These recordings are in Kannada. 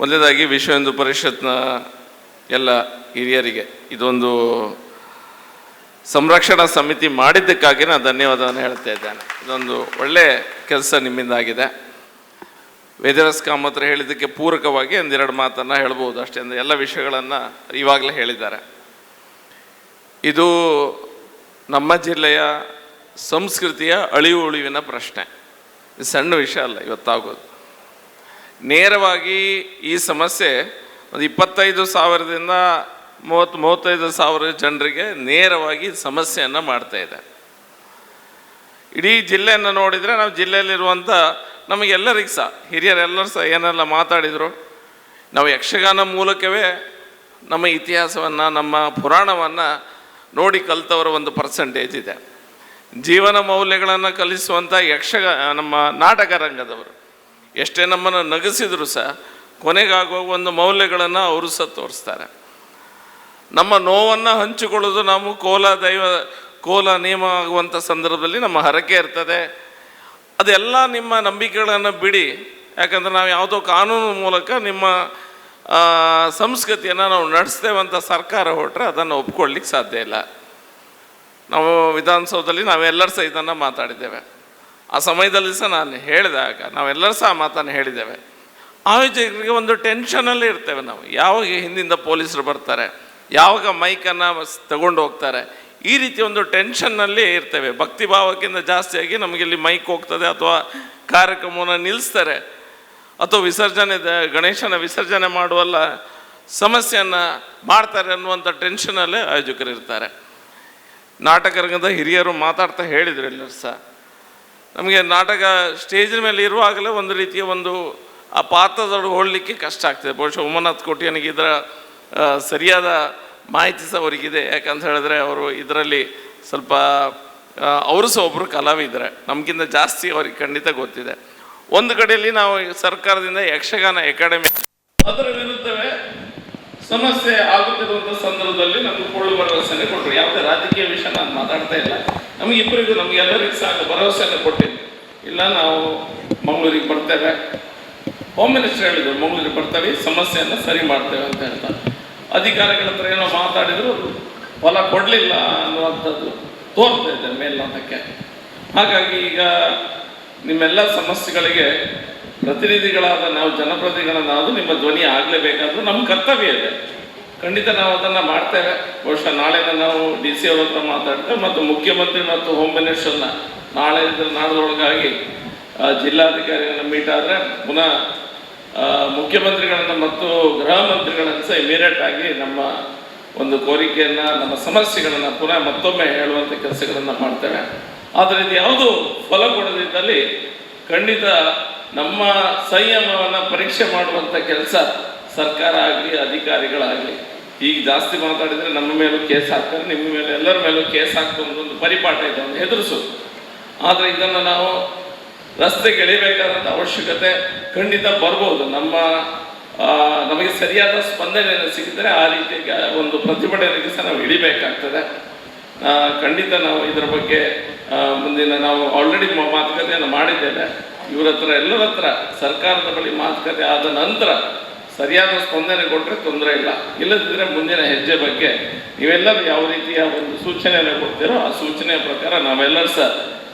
ಮೊದಲನೇದಾಗಿ ವಿಶ್ವ ಹಿಂದೂ ಪರಿಷತ್ನ ಎಲ್ಲ ಹಿರಿಯರಿಗೆ ಇದೊಂದು ಸಂರಕ್ಷಣಾ ಸಮಿತಿ ಮಾಡಿದ್ದಕ್ಕಾಗಿ ನಾನು ಧನ್ಯವಾದವನ್ನು ಹೇಳ್ತಾ ಇದ್ದೇನೆ. ಇದೊಂದು ಒಳ್ಳೆ ಕೆಲಸ ನಿಮ್ಮಿಂದ ಆಗಿದೆ ವೇದರಸ್ ಕಾಮತ್ರ ಹೇಳಿದ್ದಕ್ಕೆ ಪೂರಕವಾಗಿ ಒಂದೆರಡು ಮಾತನ್ನು ಹೇಳ್ಬೋದು ಅಷ್ಟೇ ಎಲ್ಲ ವಿಷಯಗಳನ್ನು ಇವಾಗಲೇ ಹೇಳಿದ್ದಾರೆ. ಇದು ನಮ್ಮ ಜಿಲ್ಲೆಯ ಸಂಸ್ಕೃತಿಯ ಅಳಿವು ಉಳಿವಿನ ಪ್ರಶ್ನೆ. ಸಣ್ಣ ವಿಷಯ ಅಲ್ಲ, ಇವತ್ತಾಗೋದು. ನೇರವಾಗಿ ಈ ಸಮಸ್ಯೆ ಒಂದು ಇಪ್ಪತ್ತೈದು ಸಾವಿರದಿಂದ ಮೂವತ್ತು ಮೂವತ್ತೈದು ಸಾವಿರ ಜನರಿಗೆ ನೇರವಾಗಿ ಸಮಸ್ಯೆಯನ್ನು ಮಾಡ್ತಾ ಇದೆ. ಇಡೀ ಜಿಲ್ಲೆಯನ್ನು ನೋಡಿದರೆ ನಾವು ಜಿಲ್ಲೆಯಲ್ಲಿರುವಂಥ ನಮಗೆಲ್ಲರಿಗೆ ಸಹ ಹಿರಿಯರೆಲ್ಲರೂ ಸಹ ಏನೆಲ್ಲ ಮಾತಾಡಿದರು, ನಾವು ಯಕ್ಷಗಾನ ಮೂಲಕವೇ ನಮ್ಮ ಇತಿಹಾಸವನ್ನು, ನಮ್ಮ ಪುರಾಣವನ್ನು ನೋಡಿ ಕಲಿತವರ ಒಂದು ಪರ್ಸೆಂಟೇಜ್ ಇದೆ. ಜೀವನ ಮೌಲ್ಯಗಳನ್ನು ಕಲಿಸುವಂಥ ಯಕ್ಷಗ ನಮ್ಮ ನಾಟಕ ರಂಗದವರು. ಎಷ್ಟೇ ನಮ್ಮನ್ನು ನಗಿಸಿದ್ರು ಸಹ ಕೊನೆಗಾಗುವ ಒಂದು ಮೌಲ್ಯಗಳನ್ನು ಅವರು ಸಹ ತೋರಿಸ್ತಾರೆ. ನಮ್ಮ ನೋವನ್ನು ಹಂಚಿಕೊಳ್ಳೋದು ನಾವು ಕೋಲ ದೈವ, ಕೋಲ ನಿಯಮ ಆಗುವಂಥ ಸಂದರ್ಭದಲ್ಲಿ ನಮ್ಮ ಹರಕೆ ಇರ್ತದೆ. ಅದೆಲ್ಲ ನಿಮ್ಮ ನಂಬಿಕೆಗಳನ್ನು ಬಿಡಿ. ಯಾಕಂದರೆ ನಾವು ಯಾವುದೋ ಕಾನೂನು ಮೂಲಕ ನಿಮ್ಮ ಸಂಸ್ಕೃತಿಯನ್ನು ನಾವು ನಡೆಸ್ತೇವಂಥ ಸರ್ಕಾರ ಹೊರಟ್ರೆ ಅದನ್ನು ಒಪ್ಕೊಳ್ಳಿಕ್ಕೆ ಸಾಧ್ಯ ಇಲ್ಲ. ನಾವು ವಿಧಾನಸೌಧದಲ್ಲಿ ನಾವೆಲ್ಲರೂ ಸಹ ಇದನ್ನು ಮಾತಾಡಿದ್ದೇವೆ. ಆ ಸಮಯದಲ್ಲಿ ಸಹ ನಾನು ಹೇಳಿದಾಗ ನಾವೆಲ್ಲರೂ ಸಹ ಆ ಮಾತನ್ನು ಹೇಳಿದ್ದೇವೆ. ಆಯೋಜಕರಿಗೆ ಒಂದು ಟೆನ್ಷನಲ್ಲಿ ಇರ್ತೇವೆ ನಾವು. ಯಾವಾಗ ಹಿಂದಿಂದ ಪೊಲೀಸರು ಬರ್ತಾರೆ? ಯಾವಾಗ ಮೈಕನ್ನು ತಗೊಂಡು ಹೋಗ್ತಾರೆ? ಈ ರೀತಿ ಒಂದು ಟೆನ್ಷನ್ನಲ್ಲಿ ಇರ್ತೇವೆ. ಭಕ್ತಿ ಭಾವಕ್ಕಿಂತ ಜಾಸ್ತಿಯಾಗಿ ನಮಗೆ ಇಲ್ಲಿ ಮೈಕ್ ಹೋಗ್ತದೆ ಅಥವಾ ಕಾರ್ಯಕ್ರಮವನ್ನು ನಿಲ್ಲಿಸ್ತಾರೆ ಅಥವಾ ವಿಸರ್ಜನೆ ಗಣೇಶನ ವಿಸರ್ಜನೆ ಮಾಡುವಲ್ಲ, ಸಮಸ್ಯೆಯನ್ನು ಮಾಡ್ತಾರೆ ಅನ್ನುವಂಥ ಟೆನ್ಷನಲ್ಲೇ ಆಯೋಜಕರು ಇರ್ತಾರೆ. ನಾಟಕ ರಂಗದ ಹಿರಿಯರು ಮಾತಾಡ್ತಾ ಹೇಳಿದ್ರು ಎಲ್ಲರೂ ಸಹ. ನಮಗೆ ನಾಟಕ ಸ್ಟೇಜಿನ ಮೇಲೆ ಇರುವಾಗಲೇ ಒಂದು ರೀತಿಯ ಒಂದು, ಆ ಪಾತ್ರದೊಳಗೆ ಹೋಡಲಿಕ್ಕೆ ಕಷ್ಟ ಆಗ್ತದೆ. ಬಹುಶಃ ಉಮನಾಥ್ ಕೋಟಿಯನಿಗೆ ಇದರ ಸರಿಯಾದ ಮಾಹಿತಿ ಸಹ ಅವರಿಗಿದೆ. ಯಾಕಂತ ಹೇಳಿದ್ರೆ ಅವರು ಇದರಲ್ಲಿ ಸ್ವಲ್ಪ ಅವರು ಸಹ ಒಬ್ಬರು ಕಲಾವಿದರೆ. ನಮಗಿಂತ ಜಾಸ್ತಿ ಅವ್ರಿಗೆ ಖಂಡಿತ ಗೊತ್ತಿದೆ. ಒಂದು ಕಡೆಯಲ್ಲಿ ನಾವು ಸರ್ಕಾರದಿಂದ ಯಕ್ಷಗಾನ ಅಕಾಡೆಮಿ, ಅದರ ಸಮಸ್ಯೆ ಆಗುತ್ತಿರುವಂಥ ಸಂದರ್ಭದಲ್ಲಿ ನಮಗೆ ಕೊಳ್ಳು ಭರವಸೆನೇ ಕೊಟ್ಟರು. ಯಾವುದೇ ರಾಜಕೀಯ ವಿಷಯ ನಾನು ಮಾತಾಡ್ತಾ ಇಲ್ಲ. ನಮಗೆ ಇಬ್ಬರಿಗೂ ನಮಗೆ ಎಲ್ಲರಿಗೂ ಸಾಕು ಭರವಸೆಯನ್ನು ಕೊಟ್ಟಿದ್ದೆ. ಇಲ್ಲ, ನಾವು ಮಂಗಳೂರಿಗೆ ಬರ್ತೇವೆ. ಹೋಮ್ ಮಿನಿಸ್ಟರ್ ಹೇಳಿದ್ರು, ಮಂಗಳೂರಿಗೆ ಬರ್ತೇವೆ, ಸಮಸ್ಯೆಯನ್ನು ಸರಿ ಮಾಡ್ತೇವೆ ಅಂತ ಹೇಳ್ತಾರೆ ಅಧಿಕಾರಿಗಳ ಹತ್ರ ಏನೋ ಮಾತಾಡಿದ್ರು, ಹೊಲ ಕೊಡಲಿಲ್ಲ ಅನ್ನುವಂಥದ್ದು ತೋರ್ತಾ ಇದೆ ಮೇಲ್ನೋಟಕ್ಕೆ. ಹಾಗಾಗಿ ಈಗ ನಿಮ್ಮೆಲ್ಲ ಸಮಸ್ಯೆಗಳಿಗೆ ಪ್ರತಿನಿಧಿಗಳಾದ ನಾವು ಜನಪ್ರತಿನಿಧಿಗಳನ್ನಾದರೂ ನಿಮ್ಮ ಧ್ವನಿ ಆಗಲೇಬೇಕಾದ್ರೂ ನಮ್ಮ ಕರ್ತವ್ಯ ಇದೆ. ಖಂಡಿತ ನಾವು ಅದನ್ನು ಮಾಡ್ತೇವೆ. ಬಹುಶಃ ನಾಳೆನ ನಾವು ಡಿ ಸಿ ಅವ್ರ ಹತ್ರ ಮಾತಾಡ್ತೇವೆ ಮತ್ತು ಮುಖ್ಯಮಂತ್ರಿ ಮತ್ತು ಹೋಮ್ ಮಿನಿಸ್ಟರ್ನ ನಾಳೆ ನಾಡದೊಳಗಾಗಿ ಜಿಲ್ಲಾಧಿಕಾರಿಗಳನ್ನ ಮೀಟ್ ಆದರೆ ಪುನಃ ಮುಖ್ಯಮಂತ್ರಿಗಳನ್ನ ಮತ್ತು ಗೃಹ ಮಂತ್ರಿಗಳನ್ನು ಸಹ ಇಮಿಡಿಯೇಟ್ ಆಗಿ ನಮ್ಮ ಒಂದು ಕೋರಿಕೆಯನ್ನು, ನಮ್ಮ ಸಮಸ್ಯೆಗಳನ್ನು ಪುನಃ ಮತ್ತೊಮ್ಮೆ ಹೇಳುವಂಥ ಕೆಲಸಗಳನ್ನು ಮಾಡ್ತೇವೆ. ಆದರೆ ಇದು ಯಾವುದು ಫಲ ಕೊಡದಿದ್ದಲ್ಲಿ ಖಂಡಿತ ನಮ್ಮ ಸಂಯಮವನ್ನು ಪರೀಕ್ಷೆ ಮಾಡುವಂಥ ಕೆಲಸ ಸರ್ಕಾರ ಆಗಲಿ, ಅಧಿಕಾರಿಗಳಾಗಲಿ, ಈಗ ಜಾಸ್ತಿ ಮಾತಾಡಿದರೆ ನಮ್ಮ ಮೇಲೂ ಕೇಸ್ ಹಾಕ್ತಾರೆ, ನಿಮ್ಮ ಮೇಲೆ, ಎಲ್ಲರ ಮೇಲೂ ಕೇಸ್ ಹಾಕ್ಕೊಂಡು ಒಂದು ಪರಿಪಾಠ ಇದೆ ಒಂದು ಹೆದರಿಸೋದು ಆದರೆ ಇದನ್ನು ನಾವು ರಸ್ತೆಗೆ ಎಳಿಬೇಕಾದಂಥ ಅವಶ್ಯಕತೆ ಖಂಡಿತ ಬರ್ಬೋದು. ನಮ್ಮ ನಮಗೆ ಸರಿಯಾದ ಸ್ಪಂದನೆಯನ್ನು ಸಿಕ್ಕಿದ್ರೆ ಆ ರೀತಿಯ ಒಂದು ಪ್ರತಿಭಟನೆಗೆ ಸಹ ನಾವು ಇಳಿಬೇಕಾಗ್ತದೆ. ಖಂಡಿತ ನಾವು ಇದರ ಬಗ್ಗೆ ಮುಂದಿನ ನಾವು ಆಲ್ರೆಡಿ ಮಾತುಕತೆಯನ್ನು ಮಾಡಿದ್ದೇವೆ. ಇವರ ಹತ್ರ, ಎಲ್ಲರ ಹತ್ರ ಸರ್ಕಾರದ ಬಳಿ ಮಾತುಕತೆ ಆದ ನಂತರ ಸರಿಯಾದ ಸ್ಪಂದನೆ ಕೊಟ್ಟರೆ ತೊಂದರೆ ಇಲ್ಲ. ಇಲ್ಲದಿದ್ದರೆ ಮುಂದಿನ ಹೆಜ್ಜೆ ಬಗ್ಗೆ ನೀವೆಲ್ಲರೂ ಯಾವ ರೀತಿಯ ಒಂದು ಸೂಚನೆಯನ್ನು ಕೊಡ್ತೀರೋ ಆ ಸೂಚನೆಯ ಪ್ರಕಾರ ನಾವೆಲ್ಲರೂ ಸಹ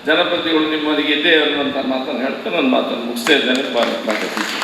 ಜನಪ್ರತಿಗಳು ನಿಮ್ಮೊಂದಿಗೆ ಇದ್ದೇ ಅನ್ನುವಂಥ ಮಾತನ್ನು ಹೇಳ್ತಾ ನನ್ನ ಮಾತನ್ನು ಮುಗಿಸ್ತಾ ಇದ್ದೇನೆ. ಭಾರತ.